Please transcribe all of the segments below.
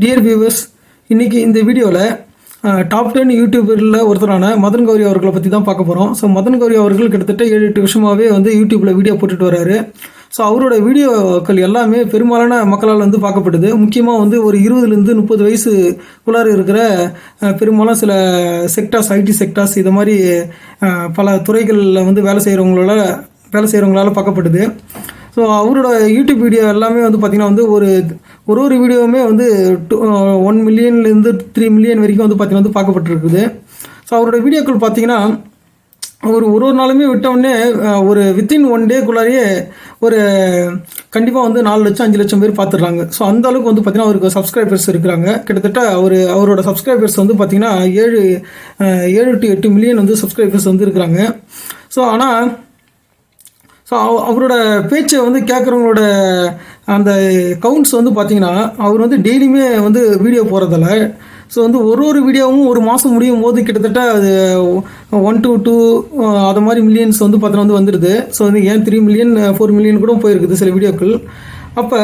Dear viewers இன்றைக்கி இந்த வீடியோவில் டாப் டென் யூடியூபரில் ஒருத்தரான மதன் கௌரி அவர்களை பற்றி தான் பார்க்க போகிறோம் ஸோ மதன் கௌரி அவர்கள் கிட்டத்தட்ட ஏழு எட்டு வருஷமாகவே வந்து யூடியூப்பில் வீடியோ போட்டுட்டு வராரு. ஸோ அவரோட வீடியோக்கள் எல்லாமே பெரும்பாலான மக்களால் வந்து பார்க்கப்படுது. முக்கியமாக வந்து ஒரு இருபதுலேருந்து முப்பது வயசு வயசுக்குள்ளார இருக்கிற பெரும்பாலும் சில செக்டார்ஸ் ஐடி செக்டார்ஸ் இது மாதிரி பல துறைகளில் வந்து வேலை செய்கிறவங்களோட வேலை செய்கிறவங்களால பார்க்கப்படுது. ஸோ அவரோட யூடியூப் வீடியோ எல்லாமே வந்து பார்த்திங்கன்னா வந்து ஒரு ஒரு ஒரு வீடியோவுமே வந்து டூ ஒன் மில்லியன்லேருந்து த்ரீ மில்லியன் வரைக்கும் வந்து பார்த்திங்கன்னா வந்து பார்க்கப்பட்டிருக்குது. ஸோ அவரோட வீடியோக்கள் பார்த்தீங்கன்னா அவர் ஒரு ஒரு நாளுமே விட்டவுடனே ஒரு வித்தின் ஒன் டேக்குள்ளாரியே ஒரு கண்டிப்பாக வந்து நாலு லட்சம் அஞ்சு லட்சம் பேர் பார்த்துடுறாங்க ஸோ அந்த அளவுக்கு வந்து பார்த்திங்கன்னா அவருக்கு சப்ஸ்கிரைபர்ஸ் இருக்கிறாங்க. கிட்டத்தட்ட அவர் அவரோட சப்ஸ்கிரைபர்ஸ் வந்து பார்த்திங்கன்னா ஏழு ஏழு டு எட்டு மில்லியன் வந்து சப்ஸ்கிரைபர்ஸ் வந்து இருக்கிறாங்க. ஸோ ஆனால் ஸோ அவரோட பேச்சை வந்து கேட்குறவங்களோட அந்த கவுண்ட்ஸ் வந்து பார்த்தீங்கன்னா அவர் வந்து டெய்லியுமே வந்து வீடியோ போகிறதில்ல ஸோ வந்து ஒரு ஒரு வீடியோவும் ஒரு மாதம் முடியும் போது கிட்டத்தட்ட அது ஒன் டூ டூ அது மாதிரி மில்லியன்ஸ் வந்து பார்த்தோன்னா வந்து வந்துடுது ஸோ வந்து ஏன் த்ரீ மில்லியன் ஃபோர் மில்லியன் கூட போயிருக்குது சில வீடியோக்கள் அப்போ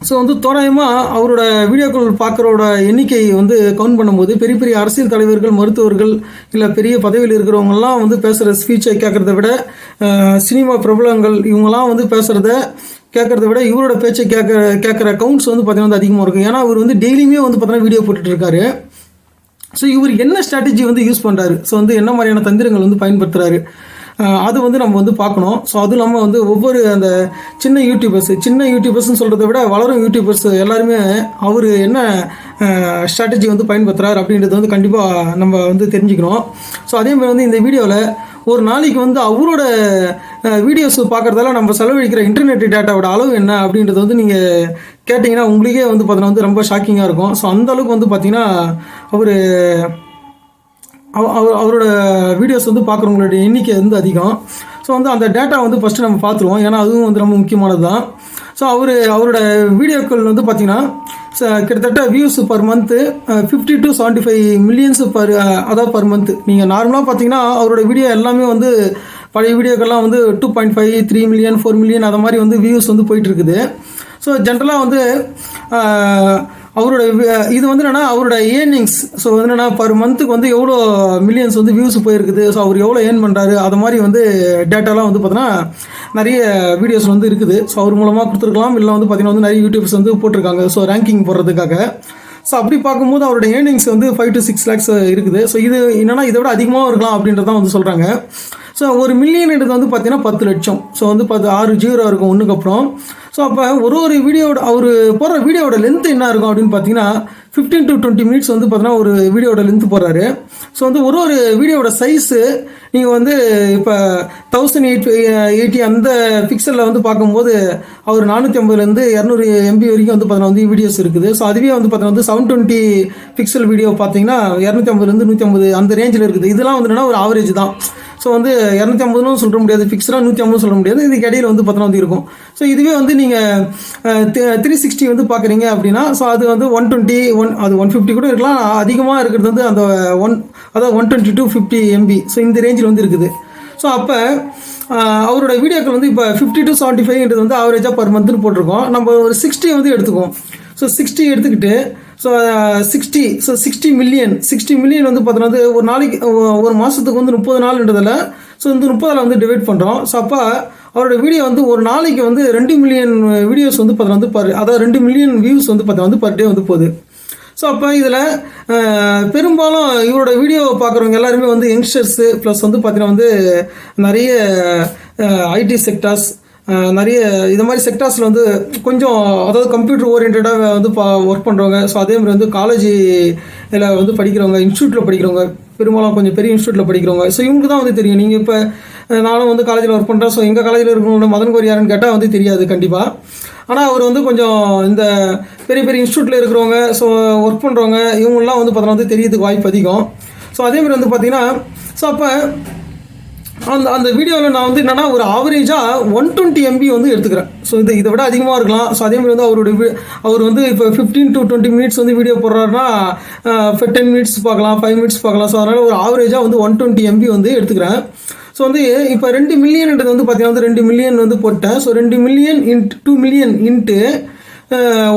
ஸோ வந்து தோராயமாக அவரோட வீடியோக்கள் பார்க்குறோட எண்ணிக்கை வந்து கவுண்ட் பண்ணும்போது பெரிய பெரிய அரசியல் தலைவர்கள் மருத்துவர்கள் இல்லை பெரிய பதவியில் இருக்கிறவங்கலாம் வந்து பேசுகிற ஸ்பீச்சை கேட்குறத விட சினிமா பிரபலங்கள் இவங்கெல்லாம் வந்து பேசுகிறத கேட்குறத விட இவரோட பேச்சை கேட்க கேட்குற கவுண்ட்ஸ் வந்து பார்த்தீங்கன்னா வந்து அதிகமாக இருக்கும். ஏன்னா அவர் வந்து டெய்லியுமே வந்து பார்த்தீங்கன்னா வீடியோ போட்டுட்ருக்காரு. ஸோ இவர் என்ன ஸ்ட்ராட்டஜி வந்து யூஸ் பண்ணுறாரு ஸோ வந்து என்ன மாதிரியான தந்திரங்கள் வந்து பயன்படுத்துகிறாரு அது வந்து நம்ம வந்து பார்க்கணும். ஸோ அதுவும் இல்லாமல் வந்து ஒவ்வொரு அந்த சின்ன யூடியூபர்ஸ் சின்ன யூடியூபர்ஸ்னு சொல்கிறத விட வளரும் யூடியூபர்ஸ் எல்லாருமே அவர் என்ன ஸ்ட்ராட்டஜி வந்து பயன்படுத்துகிறார் அப்படின்றது வந்து கண்டிப்பாக நம்ம வந்து தெரிஞ்சுக்கணும். ஸோ அதே மாதிரி வந்து இந்த வீடியோவில் ஒரு நாளைக்கு வந்து அவரோட வீடியோஸ் பார்க்குறதால நம்ம செலவழிக்கிற இன்டர்நெட் டேட்டாவோட அளவு என்ன அப்படின்றது வந்து நீங்கள் கேட்டிங்கன்னா உங்களுக்கே வந்து பார்த்தீங்கன்னா வந்து ரொம்ப ஷாக்கிங்காக இருக்கும். ஸோ அந்த அளவுக்கு வந்து பார்த்திங்கன்னா அவர் அவ- அவரோட வீடியோஸ் வந்து பார்க்குறவங்களுடைய எண்ணிக்கை வந்து அதிகம். ஸோ வந்து அந்த டேட்டா வந்து ஃபஸ்ட்டு நம்ம பார்த்துருவோம் ஏன்னா அதுவும் வந்து ரொம்ப முக்கியமானது தான். ஸோ அவர் அவரோட வீடியோக்கள் வந்து பார்த்திங்கன்னா கிட்டத்தட்ட views per month fifty to seventy five millions per அதாவது பர் மந்த்து நீங்கள் நார்மலாக பார்த்தீங்கன்னா அவரோட வீடியோ எல்லாமே வந்து பழைய வீடியோக்கெல்லாம் வந்து two point five three million four million அதை மாதிரி வந்து வியூஸ் வந்து போயிட்டுருக்குது ஸோ ஜென்ரலாக வந்து அவரோட இது வந்து என்னன்னா அவரோட ஏர்னிங்ஸ் ஸோ வந்து என்னன்னா பர் மந்த்துக்கு வந்து எவ்வளோ மில்லியன்ஸ் வந்து வியூஸ் போயிருக்குது ஸோ அவர் எவ்வளோ ஏர்ன் பண்ணுறாரு அது மாதிரி வந்து டேட்டாலாம் வந்து பார்த்தீங்கன்னா நிறைய வீடியோஸ் வந்து இருக்குது. ஸோ அவர் மூலமாக கொடுத்துருக்கலாம் இல்லை வந்து பார்த்தீங்கன்னா வந்து நிறைய யூடியூப்ஸ் வந்து போட்டிருக்காங்க. ஸோ ரேங்கிங் போடுறதுக்காக. ஸோ அப்படி பார்க்கும்போது அவரோட ஏர்னிங்ஸ் வந்து ஃபைவ் டு சிக்ஸ் லேக்ஸ் இருக்குது. ஸோ இது என்னென்னா இதை விட அதிகமாக இருக்கலாம் அப்படின்றதான் வந்து சொல்கிறாங்க ஸோ ஒரு மில்லியன்ன்றது வந்து பார்த்தீங்கன்னா பத்து லட்சம். ஸோ வந்து பத்து ஆறு ஜீரோ இருக்கும். ஒன்றுக்கு அப்புறம் ஸோ அப்போ ஒரு ஒரு வீடியோட அவர் போடுற வீடியோட லென்த் என்ன இருக்கும் அப்படின்னு பார்த்தீங்கன்னா ஃபிஃப்டீன் டு டுவெண்ட்டி மினிட்ஸ் வந்து பார்த்தீங்கன்னா ஒரு வீடியோட லென்த் போடுறாரு. ஸோ வந்து ஒரு ஒரு வீடியோட சைஸு நீங்கள் வந்து இப்போ தௌசண்ட் எயிட் எயிட்டி அந்த பிக்சலில் வந்து பார்க்கும்போது அவர் நானூற்றி ஐம்பதுலேருந்து இரநூறு எம்பி வரைக்கும் வந்து பார்த்தீங்கன்னா வந்து வீடியோஸ் இருக்குது. ஸோ அதுவே வந்து பார்த்தீங்கன்னா வந்து செவன் டுவெண்ட்டி பிக்சல் வீடியோ பார்த்தீங்கன்னா இரநூத்தி ஐம்பதுலேருந்து நூற்றி ஐம்பது அந்த ரேஞ்சில் இருக்குது. இதெல்லாம் வந்து என்னென்னா ஒரு ஆவரேஜ் தான். ஸோ வந்து இரநூத்தி ஐம்பதுன்னு சொல்ல முடியாது. ஃபிக்ஸ்டாக நூற்றி ஐம்பது சொல்ல முடியாது. இதுக்கு இடையில வந்து பத்திரம் வந்து இருக்கும். ஸோ இதுவே வந்து நீங்கள் த்ரீ சிக்ஸ்டி வந்து பார்க்குறீங்க அப்படின்னா ஸோ அது வந்து ஒன் டுவெண்ட்டி ஒன் அது ஒன் ஃபிஃப்டி கூட இருக்கலாம். அதிகமாக இருக்கிறது வந்து அந்த ஒன் அதாவது one twenty two fifty MB so இந்த ரேஞ்சில் வந்து இருக்குது. ஸோ அப்போ அவரோட வீடியோக்கள் வந்து இப்போ ஃபிஃப்டி டு செவன்ட்டி ஃபைவ்ன்றது வந்து ஆவரேஜாக பர் மந்த்னு போட்டிருக்கோம். நம்ம ஒரு சிக்ஸ்டி வந்து எடுத்துக்குவோம். ஸோ சிக்ஸ்டி எடுத்துக்கிட்டு so sixty so sixty million sixty million வந்து பார்த்தோன்னா வந்து ஒரு நாளைக்கு ஒரு மாதத்துக்கு வந்து முப்பது நாள்ன்றதில் ஸோ இந்த முப்பதில் வந்து டிவைட் பண்ணுறோம் ஸோ அப்போ அவரோட வீடியோ வந்து ஒரு நாளைக்கு வந்து ரெண்டு மில்லியன் வீடியோஸ் வந்து பார்த்தோன்னா வந்து பர் அதாவது ரெண்டு மில்லியன் வியூஸ் வந்து பார்த்தா வந்து பர் டே வந்து போகுது. ஸோ அப்போ இதில் பெரும்பாலும் இவரோட வீடியோ பார்க்குறவங்க எல்லாருமே வந்து யங்ஸ்டர்ஸு ப்ளஸ் வந்து பார்த்தீங்கன்னா வந்து நிறைய ஐடி செக்டார்ஸ் நிறைய இது மாதிரி செக்டார்ஸில் வந்து கொஞ்சம் அதாவது கம்ப்யூட்டர் ஓரியன்டாக வந்து பா ஒர்க் பண்ணுறவங்க ஸோ அதே மாதிரி வந்து காலேஜ் இதில் வந்து படிக்கிறவங்க இன்ஸ்டியூட்டில் படிக்கிறவங்க பெரும்பாலும் கொஞ்சம் பெரிய இன்ஸ்டியூட்டில் படிக்கிறவங்க ஸோ இவங்களுக்கு தான் வந்து தெரியும். நீங்கள் இப்போ நானும் வந்து காலேஜில் ஒர்க் பண்ணுறேன் ஸோ எங்கள் காலேஜில் இருக்கிறவங்க மதன் கோரி யாருன்னு கேட்டால் வந்து தெரியாது கண்டிப்பாக ஆனால் அவர் வந்து கொஞ்சம் இந்த பெரிய பெரிய இன்ஸ்டியூட்டில் இருக்கிறவங்க ஸோ ஒர்க் பண்ணுறவங்க இவங்கெல்லாம் வந்து பார்த்தோன்னா வந்து தெரியறதுக்கு வாய்ப்பு அதிகம். ஸோ அதே மாதிரி வந்து பார்த்திங்கன்னா ஸோ அப்போ அந்த அந்த வீடியோவில் நான் வந்து என்னென்னா ஒரு ஆவரேஜாக ஒன் டுவெண்ட்டி எம்பி வந்து எடுத்துக்கிறேன். ஸோ இது இதை விட அதிகமாக இருக்கலாம். ஸோ அதே மாதிரி வந்து அவருடைய அவர் வந்து இப்போ ஃபிஃப்டீன் டு டுவெண்ட்டி மினிட்ஸ் வந்து வீடியோ போடுறாருன்னா டென் மினிட்ஸ் பார்க்கலாம் ஃபைவ் மினிட்ஸ் பார்க்கலாம். ஸோ அதனால் ஒரு ஆவரேஜாக வந்து ஒன் டுவெண்ட்டி எம்பி வந்து எடுத்துக்கிறேன். ஸோ வந்து இப்போ ரெண்டு மில்லியன்ன்றது வந்து பார்த்தீங்கன்னா வந்து ரெண்டு மில்லியன் வந்து போட்டேன். ஸோ ரெண்டு million into million into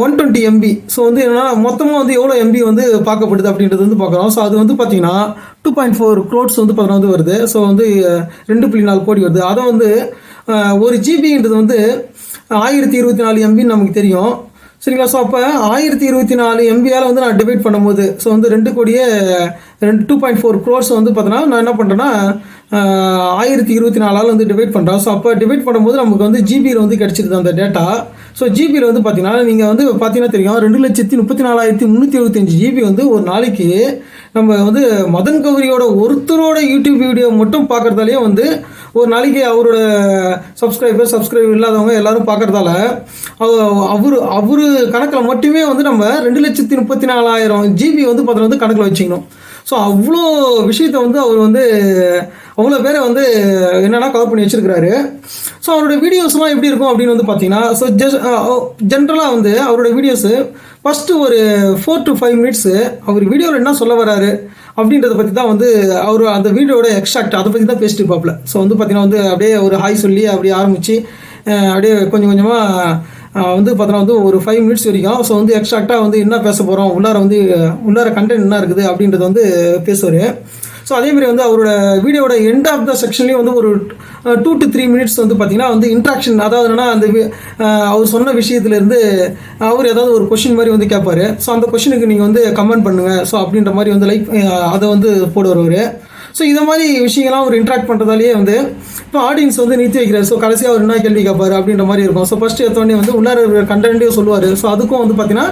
one twenty MB so வந்து என்னன்னா மொத்தமாக வந்து எவ்வளோ எம்பி வந்து பார்க்கப்படுது அப்படின்றது வந்து பார்க்குறோம். ஸோ அது வந்து பார்த்தீங்கன்னா டூ பாயிண்ட் ஃபோர் க்ரோட்ஸ் வந்து பார்த்தீங்கன்னா வந்து வருது. ஸோ வந்து ரெண்டு புள்ளி நாலு கோடி வருது. அதை வந்து ஒரு ஜிபின்றது வந்து ஆயிரத்தி இருபத்தி நாலு எம்பின்னு நமக்கு தெரியும். சரிங்களா? ஸோ அப்போ ஆயிரத்தி இருபத்தி நாலு எம்பியால் வந்து நான் டிவைட் பண்ணும்போது ஸோ வந்து ரெண்டு கோடியே ரெண்டு டூ பாயிண்ட் ஃபோர் க்ரோர்ஸ் வந்து பார்த்தோன்னா நான் என்ன பண்ணுறேன்னா ஆயிரத்தி இருபத்தி நாலால் வந்து டிவைட் பண்ணுறோம் ஸோ அப்போ டிவைட் பண்ணும்போது நமக்கு வந்து ஜிபியில் வந்து கிடச்சிருது அந்த டேட்டா ஸோ ஜிபியில் வந்து பார்த்தீங்கன்னா நீங்கள் வந்து பார்த்தீங்கன்னா தெரியும் ரெண்டு லட்சத்தி முப்பத்தி நாலாயிரத்தி முந்நூற்றி எழுபத்தஞ்சு ஜிபி வந்து ஒரு நாளைக்கு நம்ம வந்து மதன் கௌரியோட ஒருத்தரோட யூடியூப் வீடியோ மட்டும் பார்க்குறதாலேயே வந்து ஒரு நாளைக்கு அவரோட சப்ஸ்கிரைபர் சப்ஸ்கிரைபர் இல்லாதவங்க எல்லாரும் பார்க்குறதால அவர் அவர் கணக்கில் மட்டுமே வந்து நம்ம ரெண்டு லட்சத்தி முப்பத்தி நாலாயிரம் ஜிபி வந்து பார்த்தீங்கன்னா வந்து கணக்கில் வச்சுக்கணும். ஸோ அவ்வளோ விஷயத்த வந்து அவர் வந்து அவ்வளோ பேரை வந்து என்னென்னா கவர் பண்ணி வச்சிருக்கிறாரு. ஸோ அவரோட வீடியோஸ்லாம் எப்படி இருக்கும் அப்படின்னு வந்து பார்த்தீங்கன்னா ஸோ ஜஸ்ட் ஜென்ரலாக uh, வந்து அவரோட வீடியோஸு ஃபஸ்ட்டு ஒரு ஃபோர் டு ஃபைவ் மினிட்ஸு அவர் வீடியோவில் என்ன சொல்ல வராரு அப்படின்றத பற்றி தான் வந்து அவர் அந்த வீடியோட எக்ஸ்ட்ராக்ட் அதை பற்றி தான் பேசிட்டு பார்ப்பல ஸோ வந்து பார்த்தீங்கன்னா வந்து அப்படியே ஒரு ஹாய் சொல்லி அப்படியே ஆரம்பித்து அப்படியே கொஞ்சம் கொஞ்சமாக வந்து பார்த்தோன்னா வந்து ஒரு ஃபைவ் மினிட்ஸ் வரைக்கும். ஸோ வந்து எக்ஸ்ட்ராக்டாக வந்து என்ன பேச போகிறோம் உள்ளார வந்து உள்ளார கண்டென்ட் என்ன இருக்குது அப்படின்றது வந்து பேசுவார். ஸோ அதேமாதிரி வந்து அவரோட வீடியோட எண்ட் ஆஃப் த செக்ஷன்லேயும் வந்து ஒரு டூ டு த்ரீ மினிட்ஸ் வந்து பார்த்தீங்கன்னா வந்து இன்ட்ராக்ஷன் அதாவது என்னன்னா அந்த அவர் சொன்ன விஷயத்துலேருந்து அவர் ஏதாவது ஒரு கொஷின் மாதிரி வந்து கேட்பாரு ஸோ அந்த கொஷினுக்கு நீங்கள் வந்து கமெண்ட் பண்ணுங்கள் ஸோ அப்படின்ற மாதிரி வந்து லைக் அதை வந்து போடுவார் அவர். ஸோ இதை மாதிரி விஷயங்கள்லாம் அவர் இன்ட்ராக்ட் பண்ணுறதாலேயே வந்து இப்போ ஆடியன்ஸ் வந்து நிறுத்தி வைக்கிறார். ஸோ கடைசியாக அவர் என்ன கேள்வி கேட்பார் அப்படின்ற மாதிரி இருக்கும். ஸோ ஃபஸ்ட்டு எடுத்தோடனே வந்து உள்ளார இருக்கிற கண்டென்ட்டையும் சொல்லுவார். ஸோ அதுக்கும் வந்து பார்த்தீங்கன்னா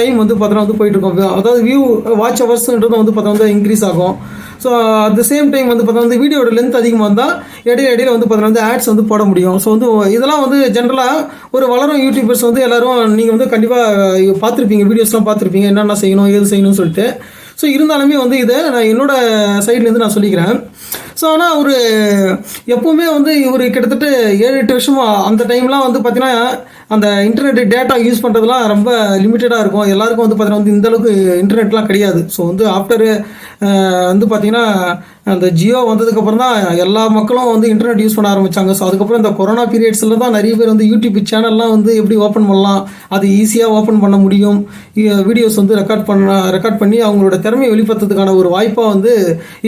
டைம் வந்து பார்த்தீங்கன்னா வந்து போயிட்டு இருக்கும். அதாவது வியூ வாட்ச் ஹவர்ஸ்ன்றதும் வந்து பார்த்தா வந்து இன்க்ரீஸ் ஆகும். So at the same time வந்து பார்த்தா வந்து வீடியோட லென்த் அதிகமாக இருந்தால் இடையில இடையில வந்து பார்த்தீங்கன்னா வந்து ஆட்ஸ் வந்து போட முடியும். ஸோ வந்து இதெல்லாம் வந்து ஜென்ரலாக ஒரு வளரும் யூடியூபர்ஸ் வந்து எல்லாரும் நீங்கள் வந்து கண்டிப்பாக பார்த்துருப்பீங்க. வீடியோஸ்லாம் பார்த்துருப்பீங்க. என்னென்ன செய்யணும் ஏது செய்யணும்னு சொல்லிட்டு. ஸோ இருந்தாலுமே வந்து இதை நான் என்னோட சைட்லேருந்து நான் சொல்லிக்கிறேன். ஸோ ஆனால் ஒரு எப்போவுமே வந்து இவர் கிட்டத்தட்ட ஏழு எட்டு வருஷமாக அந்த டைம்லாம் வந்து பார்த்தீங்கன்னா அந்த இன்டர்நெட் டேட்டா யூஸ் பண்ணுறதுலாம் ரொம்ப லிமிட்டடாக இருக்கும். எல்லாருக்கும் வந்து பார்த்தீங்கன்னா வந்து இந்த அளவுக்கு இன்டர்நெட்லாம் கிடையாது. ஸோ வந்து ஆஃப்டர் வந்து பார்த்திங்கன்னா அந்த ஜியோ வந்ததுக்கப்புறம் தான் எல்லா மக்களும் வந்து இன்டர்நெட் யூஸ் பண்ண ஆரம்பித்தாங்க ஸோ அதுக்கப்புறம் இந்த கொரோனா பீரியட்ஸில் தான் நிறைய பேர் வந்து யூடியூப் சேனல்லாம் வந்து எப்படி ஓப்பன் பண்ணலாம் அது ஈஸியாக ஓப்பன் பண்ண முடியும். வீடியோஸ் வந்து ரெக்கார்ட் பண்ண ரெக்கார்ட் பண்ணி அவங்களோட திறமையை வெளிப்படுத்துறதுக்கான ஒரு வாய்ப்பாக வந்து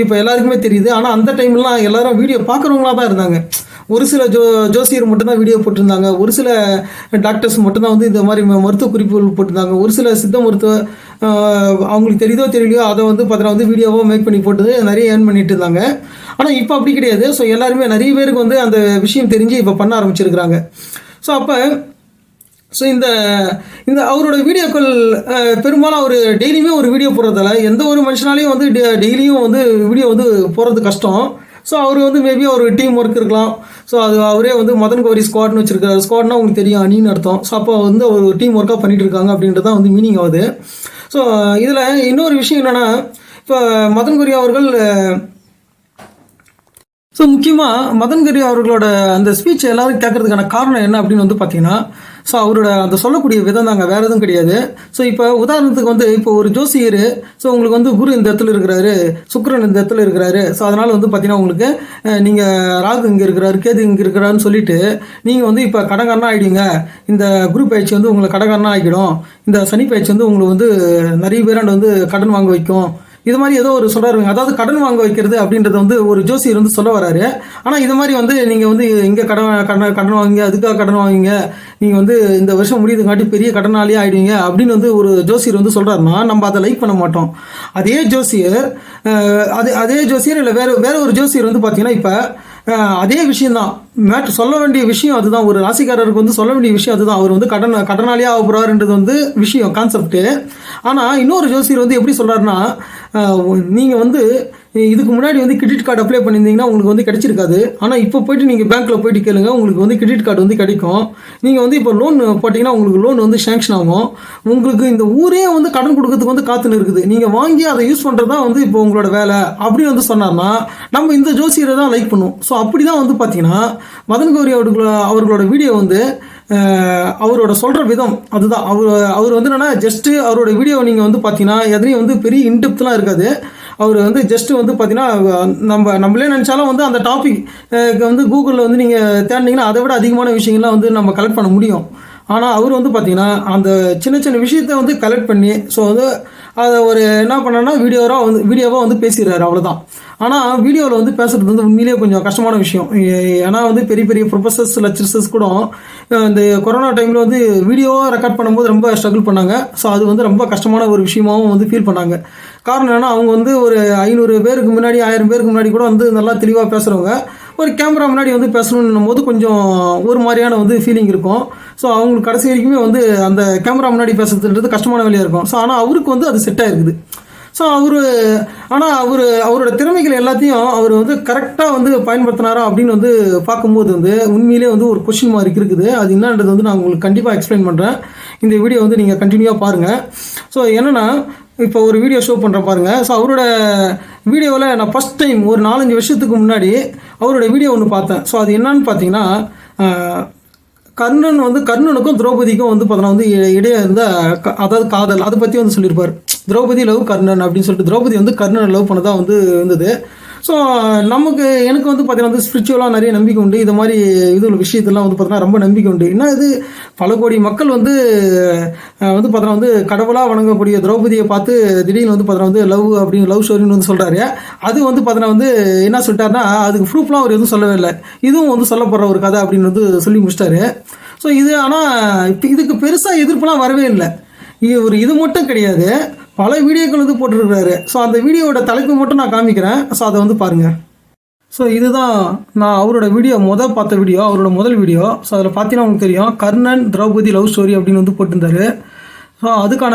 இப்போ எல்லாருக்குமே தெரியுது. ஆனால் அந்த டைம்லாம் எல்லாரும் வீடியோ பார்க்குறவங்களா தான் இருந்தாங்க. ஒரு சில ஜோ ஜோசியர் மட்டும்தான் வீடியோ போட்டிருந்தாங்க. ஒரு சில டாக்டர்ஸ் மட்டும்தான் வந்து இந்த மாதிரி ம- மருத்துவ குறிப்புகள் போட்டிருந்தாங்க. ஒரு சில சித்த மருத்துவ அவங்களுக்கு தெரியுதோ தெரியலையோ அதை வந்து பார்த்தீங்கன்னா வந்து வீடியோவாக மேக் பண்ணி போட்டு நிறைய ஏர்ன் பண்ணிட்டு இருந்தாங்க. ஆனால் இப்போ அப்படி கிடையாது. ஸோ எல்லாருமே நிறைய பேருக்கு வந்து அந்த விஷயம் தெரிஞ்சு இப்போ பண்ண ஆரம்பிச்சிருக்கிறாங்க. ஸோ அப்போ ஸோ இந்த இந்த அவரோட வீடியோக்கள் பெரும்பாலும் அவர் டெய்லியுமே ஒரு வீடியோ போடுறதால எந்த ஒரு மனுஷனாலையும் வந்து டெ- டெய்லியும் வந்து வீடியோ வந்து போடுறது கஷ்டம். ஸோ அவர் வந்து மேபி ஒரு டீம் ஒர்க் இருக்கலாம். ஸோ அது அவரே வந்து மதன் கோரி ஸ்குவாட்னு வச்சிருக்காரு. ஸ்குவாட்னா உங்களுக்கு தெரியும் அணின்னு அர்த்தம். ஸோ அப்போ வந்து ஒரு டீம் ஒர்க்காக பண்ணிட்டு இருக்காங்க அப்படின்றது தான் வந்து மீனிங் ஆகுது. ஸோ இதில் இன்னொரு விஷயம் என்னென்னா இப்போ மதன் கோரி அவர்கள் ஸோ முக்கியமாக மதன்கரி அவர்களோட அந்த ஸ்பீச் எல்லாரும் கேட்கறதுக்கான காரணம் என்ன அப்படின்னு வந்து பார்த்தீங்கன்னா ஸோ அவரோட அந்த சொல்லக்கூடிய விதம் தாங்க வேறு எதுவும் கிடையாது. ஸோ இப்போ உதாரணத்துக்கு வந்து இப்போ ஒரு ஜோசியர் ஸோ உங்களுக்கு வந்து குரு இந்த இடத்துல இருக்கிறாரு சுக்கரன் இந்த இடத்துல இருக்கிறாரு. ஸோ அதனால் வந்து பார்த்தீங்கன்னா உங்களுக்கு நீங்கள் ராகு இங்கே இருக்கிறாரு கேது இங்கே இருக்கிறாருன்னு சொல்லிட்டு நீங்கள் வந்து இப்போ கடங்காரனா ஆகிடுங்க இந்த குரு பயிற்சி வந்து உங்களை கடங்காரனா ஆகிடும் இந்த சனி பயிற்சி வந்து உங்களுக்கு வந்து நிறைய பேராண்டு வந்து கடன் வாங்க வைக்கும். இது மாதிரி ஏதோ ஒரு சொல்கிறாருங்க அதாவது கடன் வாங்க வைக்கிறது அப்படின்றது வந்து ஒரு ஜோசியர் வந்து சொல்ல வராரு. ஆனால் இது மாதிரி வந்து நீங்கள் வந்து இங்கே கடன் கடன் கடன் வாங்குங்க அதுக்காக கடன் வாங்குங்க. நீங்கள் வந்து இந்த வருஷம் முடியுதுங்காட்டி பெரிய கடனாளியே ஆகிடுவீங்க அப்படின்னு வந்து ஒரு ஜோசியர் வந்து சொல்கிறாருன்னா நம்ம அதை லைக் பண்ண மாட்டோம். அதே ஜோசியர் அது அதே அதே ஜோசியர் இல்லை வேறு வேறு ஒரு ஜோசியர் வந்து பார்த்தீங்கன்னா இப்போ அதே விஷயம்தான். மேட் சொல்ல வேண்டிய விஷயம் அதுதான். ஒரு ராசிக்காரருக்கு வந்து சொல்ல வேண்டிய விஷயம் அதுதான். அவர் வந்து கடன் கடனாளியாக ஆக போகிறாருன்றது வந்து விஷயம் கான்செப்ட்டு ஆனால் இன்னொரு ஜோசியர் வந்து எப்படி சொல்கிறாருன்னா நீங்கள் வந்து இதுக்கு முன்னாடி வந்து கிரெடிட் கார்டு அப்ளை பண்ணியிருந்தீங்கன்னா உங்களுக்கு வந்து கிடைச்சிருக்காது. ஆனால் இப்போ போயிட்டு நீங்கள் பேங்க்கில் போயிட்டு கேளுங்க உங்களுக்கு வந்து கிரெடிட் கார்டு வந்து கிடைக்கும். நீங்கள் வந்து இப்போ லோன் போட்டிங்கன்னா உங்களுக்கு லோன் வந்து சேங்ஷன் ஆகும். உங்களுக்கு இந்த ஊரே வந்து கடன் கொடுக்கறதுக்கு வந்து காத்துன்னு இருக்குது நீங்கள் வாங்கி அதை யூஸ் பண்ணுறது தான் வந்து இப்போ உங்களோட வேலை அப்படின்னு வந்து சொன்னார்னா நம்ம இந்த ஜோசியரை தான் லைக் பண்ணுவோம் ஸோ அப்படி தான் வந்து பார்த்தீங்கன்னா மதன் கௌரி அவர்களோட அவர்களோட வீடியோ வந்து அவரோட சொல்கிற விதம் அதுதான். அவர் அவர் வந்து என்னென்னா ஜஸ்ட்டு அவரோட வீடியோ நீங்கள் வந்து பார்த்தீங்கன்னா எதுலேயும் வந்து பெரிய இன்டெப்த்லாம் இருக்காது. அவர் வந்து ஜஸ்ட்டு வந்து பார்த்தீங்கன்னா நம்ம நம்மளே நினச்சாலும் வந்து அந்த டாபிக் வந்து கூகுளில் வந்து நீங்கள் தேடினீங்கன்னா அதை விட அதிகமான விஷயங்கள்லாம் வந்து நம்ம கலெக்ட் பண்ண முடியும். ஆனால் அவர் வந்து பார்த்தீங்கன்னா அந்த சின்ன சின்ன விஷயத்த வந்து கலெக்ட் பண்ணி ஸோ வந்து அதை ஒரு என்ன பண்ணோன்னா வீடியோவாக வந்து வீடியோவாக வந்து பேசிடுறாரு அவ்வளோதான் ஆனால் வீடியோவில் வந்து பேசுறது வந்து உண்மையிலேயே கொஞ்சம் கஷ்டமான விஷயம். ஏன்னா வந்து பெரிய பெரிய ப்ரொஃபஸர்ஸ் லெக்சர்ஸஸ் கூட இந்த கொரோனா டைமில் வந்து வீடியோவாக ரெக்கார்ட் பண்ணும்போது ரொம்ப ஸ்ட்ரகிள் பண்ணாங்க. ஸோ அது வந்து ரொம்ப கஷ்டமான ஒரு விஷயமாவும் வந்து ஃபீல் பண்ணாங்க. காரணம் என்னன்னா அவங்க வந்து ஒரு ஐநூறு பேருக்கு முன்னாடி ஆயிரம் பேருக்கு முன்னாடி கூட வந்து நல்லா தெளிவாக பேசுகிறவங்க ஒரு கேமரா முன்னாடி வந்து பேசணுன்னும் போது கொஞ்சம் ஒரு மாதிரியான வந்து ஃபீலிங் இருக்கும். ஸோ அவங்களுக்கு கடைசி வரைக்குமே வந்து அந்த கேமரா முன்னாடி பேசுறதுன்றது கஷ்டமான வேலையாக இருக்கும். ஸோ ஆனால் அவருக்கு வந்து அது செட் ஆயிருக்குது. ஸோ அவர் ஆனால் அவர் அவரோட திறமைகள் எல்லாத்தையும் அவர் வந்து கரெக்டாக வந்து பயன்படுத்தினாரா அப்படின்னு வந்து பார்க்கும்போது வந்து உண்மையிலே வந்து ஒரு கொஷின் மார்க் இருக்குது. அது என்னன்றது வந்து நான் உங்களுக்கு கண்டிப்பாக எக்ஸ்பிளைன் பண்ணுறேன் இந்த வீடியோ வந்து நீங்கள் கண்டினியூவாக பாருங்கள் ஸோ என்னென்னா இப்போ ஒரு வீடியோ ஷோ பண்ணுறேன் பாருங்கள் ஸோ அவரோட வீடியோவில் நான் ஃபஸ்ட் டைம் ஒரு நாலஞ்சு வருஷத்துக்கு முன்னாடி அவரோட வீடியோ ஒன்று பார்த்தேன். ஸோ அது என்னன்னு பார்த்தீங்கன்னா கர்ணன் வந்து கர்ணனுக்கும் திரௌபதிக்கும் வந்து பார்த்தோன்னா வந்து இடையே இருந்த அதாவது காதல் அதை பற்றி வந்து சொல்லியிருப்பார். திரௌபதி லவ் கர்ணன் அப்படின்னு சொல்லிட்டு திரௌபதி வந்து கர்ணனை லவ் பண்ணதா வந்து இருந்தது. ஸோ நமக்கு எனக்கு வந்து பார்த்தீங்கன்னா வந்து ஸ்பிரிச்சுவலாக நிறைய நம்பிக்கை உண்டு. இது மாதிரி இது விஷயத்தெல்லாம் வந்து பார்த்தீங்கன்னா ரொம்ப நம்பிக்கை உண்டு. என்ன இது? பல கோடி மக்கள் வந்து வந்து பார்த்தீங்கன்னா வந்து கடவுளாக வணங்கக்கூடிய திரௌபதியை பார்த்து திடீர்னு வந்து பார்த்தீங்கன்னா வந்து லவ் அப்படின்னு லவ் ஸ்டோரின்னு வந்து சொல்கிறாரு அது வந்து பார்த்தீங்கன்னா வந்து என்ன சொல்லிட்டாருன்னா அதுக்கு ப்ரூஃப்லாம் அவர் எதுவும் சொல்லவே இல்லை. இதுவும் வந்து சொல்லப்படுற ஒரு கதை அப்படின்னு வந்து சொல்லி முடிச்சிட்டாரு. ஸோ இது ஆனால் இதுக்கு பெருசாக எதிர்ப்புலாம் வரவே இல்லை. இது ஒரு இது மட்டும் கிடையாது. பல வீடியோக்கள் வந்து போட்டிருக்கிறாரு. ஸோ அந்த வீடியோவோட தலைப்பு மட்டும் நான் காமிக்கிறேன். ஸோ அதை வந்து பாருங்கள் ஸோ இதுதான் நான் அவரோட வீடியோ முதல் பார்த்த வீடியோ அவரோட முதல் வீடியோ. ஸோ அதில் பார்த்தீங்கன்னா உங்களுக்கு தெரியும் கர்ணன் திரௌபதி லவ் ஸ்டோரி அப்படின்னு வந்து போட்டிருந்தாரு. ஸோ அதுக்கான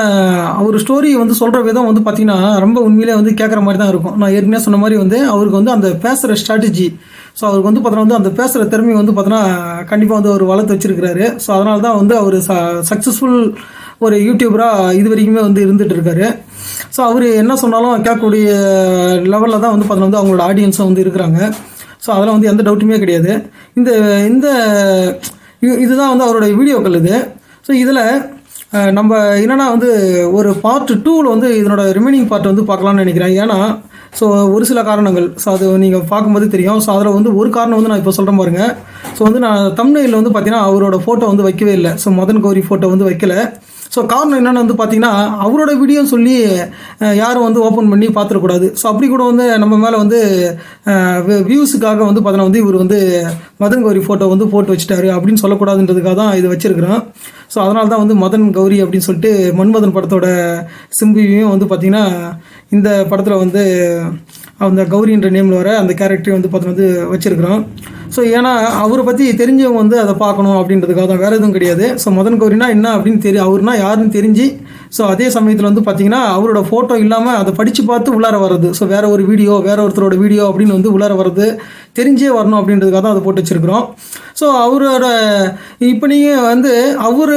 அவர் ஸ்டோரி வந்து சொல்கிற விதம் வந்து பார்த்திங்கன்னா ரொம்ப உண்மையிலே வந்து கேட்குற மாதிரி தான் இருக்கும். நான் ஏற்கனவே சொன்ன மாதிரி வந்து அவருக்கு வந்து அந்த பேசுகிற ஸ்ட்ராட்டஜி ஸோ அவருக்கு வந்து பார்த்தோன்னா வந்து அந்த பேசுகிற திறமை வந்து பார்த்தோன்னா கண்டிப்பாக வந்து அவர் வளர்த்து வச்சிருக்கிறாரு. ஸோ அதனால தான் வந்து அவர் ச சக்ஸஸ்ஃபுல் ஒரு யூடியூபராக இது வரைக்குமே வந்து இருந்துட்டு இருக்காரு. ஸோ அவர் என்ன சொன்னாலும் கேட்கக்கூடிய லெவலில் தான் வந்து பார்த்தோன்னா வந்து அவங்களோட ஆடியன்ஸும் வந்து இருக்கிறாங்க. ஸோ அதெல்லாம் வந்து எந்த டவுட்டுமே கிடையாது. இந்த இந்த இதுதான் வந்து அவரோட வீடியோக்கள் இது. ஸோ இதில் நம்ம என்னன்னா வந்து ஒரு பார்ட் டூவில் வந்து இதனோட ரிமைனிங் பார்ட் வந்து பார்க்கலாம்னு நினைக்கிறேன். ஏன்னா ஸோ ஒரு சில காரணங்கள். ஸோ அது நீங்கள் பார்க்கும்போது தெரியும். ஸோ அதில் வந்து ஒரு காரணம் வந்து நான் இப்போ சொல்கிறேன் பாருங்க. ஸோ வந்து நான் தமிழில் வந்து பார்த்தீங்கன்னா அவரோட ஃபோட்டோ வந்து வைக்கவே இல்லை. ஸோ மதன் கௌரி ஃபோட்டோ வந்து வைக்கல. ஸோ காரணம் என்னென்னு வந்து பார்த்தீங்கன்னா அவரோட வீடியோ சொல்லி யாரும் வந்து ஓப்பன் பண்ணி பார்த்துடக்கூடாது. ஸோ அப்படி கூட வந்து நம்ம மேலே வந்து வியூஸுக்காக வந்து பார்த்தீங்கன்னா வந்து இவர் வந்து மதன் கௌரி ஃபோட்டோ வந்து போட்டு வச்சுட்டாரு. அப்படின்னு சொல்லக்கூடாதுன்றதுக்காக தான் இது வச்சிருக்கிறோம். ஸோ அதனால தான் வந்து மதன் கௌரி அப்படின்னு சொல்லிட்டு மன்மதன் படத்தோட சிம்பியும் வந்து பார்த்திங்கன்னா இந்த படத்தில் வந்து அந்த கௌரின்ற நேமில் வர அந்த கேரக்டரையும் வந்து பார்த்தீங்கன்னா வந்து வச்சுருக்கிறோம். ஸோ ஏன்னா அவரை பற்றி தெரிஞ்சவங்க வந்து அதை பார்க்கணும் அப்படின்றதுக்காக தான் வேறு எதுவும் கிடையாது. ஸோ மதன் கௌரினா என்ன அப்படின்னு தெரியும் அவர்னா யாருன்னு தெரிஞ்சு ஸோ அதே சமயத்தில் வந்து பார்த்தீங்கன்னா அவரோட ஃபோட்டோ இல்லாமல் அதை படித்து பார்த்து உள்ளார வர்றது. ஸோ வேற ஒரு வீடியோ வேற ஒருத்தரோட வீடியோ அப்படின்னு வந்து உள்ளார வர்றது தெரிஞ்சே வரணும் அப்படின்றதுக்காக தான் அதை போட்டு வச்சுருக்குறோம். ஸோ அவரோட இப்போ நீங்கள் வந்து அவர்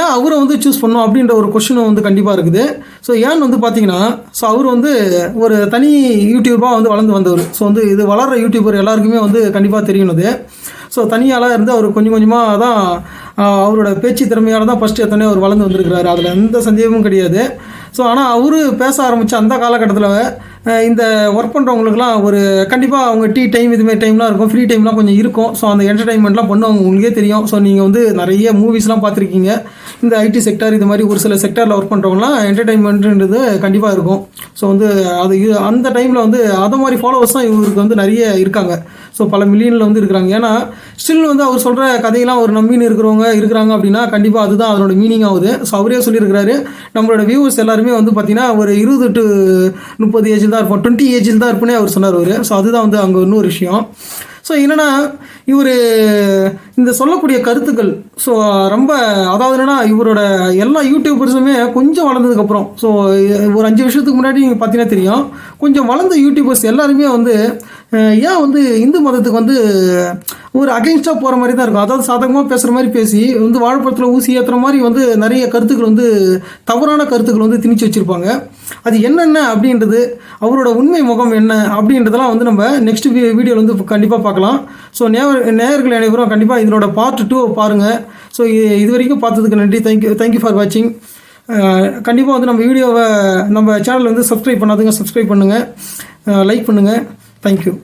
ஏன் அவரை வந்து சூஸ் பண்ணோம் அப்படின்ற ஒரு கொஷினும் வந்து கண்டிப்பாக இருக்குது. ஸோ ஏன்னு வந்து பார்த்தீங்கன்னா ஸோ அவர் வந்து ஒரு தனி யூடியூபாக வந்து வளர்ந்து வந்தவர். ஸோ வந்து இது வளர்கிற யூடியூபர் எல்லாருக்குமே வந்து கண்டிப்பாக தெரியணும் இருந்தது. ஸோ தனியாளாக இருந்து அவர் கொஞ்சம் கொஞ்சமாக தான் அவரோட பேச்சு திறமையால் தான் ஃபஸ்ட்டு எத்தனையோ அவர் வளர்ந்து வந்திருக்கிறாரு. அதில் எந்த சந்தேகமும் கிடையாது. ஸோ ஆனால் அவர் பேச ஆரம்பித்த அந்த காலகட்டத்தில் இந்த ஒர்க் பண்ணுறவங்களுக்குலாம் ஒரு கண்டிப்பாக அவங்க டீ டைம் இதுமாரி டைம்லாம் இருக்கும். ஃப்ரீ டைம்லாம் கொஞ்சம் இருக்கும். ஸோ அந்த என்டர்டைன்மெண்ட்லாம் பண்ணுவாங்க உங்களுக்கே தெரியும். ஸோ நீங்கள் வந்து நிறைய மூவிஸ்லாம் பார்த்துருக்கீங்க. இந்த ஐடி செக்டார் இது மாதிரி ஒரு சில செக்டாரில் ஒர்க் பண்ணுறவங்களாம் என்டர்டைன்மெண்ட்டுன்றது கண்டிப்பாக இருக்கும். ஸோ வந்து அது அந்த டைமில் வந்து அதை மாதிரி ஃபாலோவர்ஸ் தான் இவருக்கு வந்து நிறைய இருக்காங்க. ஸோ பல மில்லியனில் வந்து இருக்கிறாங்க. ஏன்னா ஸ்டில் வந்து அவர் சொல்கிற கதையெல்லாம் ஒரு நம்பின்னு இருக்கிறவங்க இருக்கிறாங்க அப்படின்னா கண்டிப்பாக அதுதான் அதனோட மீனிங் ஆகுது. ஸோ அவரே சொல்லியிருக்கிறாரு. நம்மளோட வியூவர்ஸ் எல்லாருமே வந்து பார்த்திங்கன்னா ஒரு இருபது டு முப்பது ஏஜில் தான் இருப்போம். டுவெண்ட்டி ஏஜில் தான் இருப்போனே அவர் சொன்னார் அவர். ஸோ அதுதான் வந்து அங்கே இன்னொரு விஷயம். ஸோ என்னென்னா இவர் இந்த சொல்லக்கூடிய கருத்துக்கள் ஸோ ரொம்ப அதாவது என்னன்னா இவரோட எல்லா யூடியூபர்ஸுமே கொஞ்சம் வளர்ந்ததுக்கப்புறம் ஸோ ஒரு அஞ்சு வருஷத்துக்கு முன்னாடி நீங்கள் பார்த்தீங்கன்னா தெரியும் கொஞ்சம் வளர்ந்த யூடியூபர்ஸ் எல்லாருமே வந்து ஏன் வந்து இந்து மதத்துக்கு வந்து ஒரு அகெயின்ஸ்டாக போகிற மாதிரி தான் இருக்கும். அதாவது சாதகமாக பேசுகிற மாதிரி பேசி வந்து வாழைப்பழத்தில் ஊசி ஏற்றுற மாதிரி வந்து நிறைய கருத்துக்கள் வந்து தவறான கருத்துக்கள் வந்து திணிச்சு வச்சுருப்பாங்க. அது என்னென்ன அப்படின்றது அவரோட உண்மை முகம் என்ன அப்படின்றதெல்லாம் வந்து நம்ம நெக்ஸ்ட் வீடியோவில் வந்து கண்டிப்பாக பார்க்கலாம். ஸோ நேர் நேயர்கள் அனைவரும் கண்டிப்பாக இதனோட பார்ட் டூ பாருங்கள் ஸோ இது வரைக்கும் பார்த்ததுக்கு நன்றி. தேங்க்யூ தேங்க்யூ ஃபார் வாட்சிங் கண்டிப்பாக வந்து நம்ம வீடியோவை நம்ம சேனல் வந்து சப்ஸ்கிரைப் பண்ணாதுங்க. சப்ஸ்கிரைப் பண்ணுங்கள் லைக் பண்ணுங்கள் தேங்க்யூ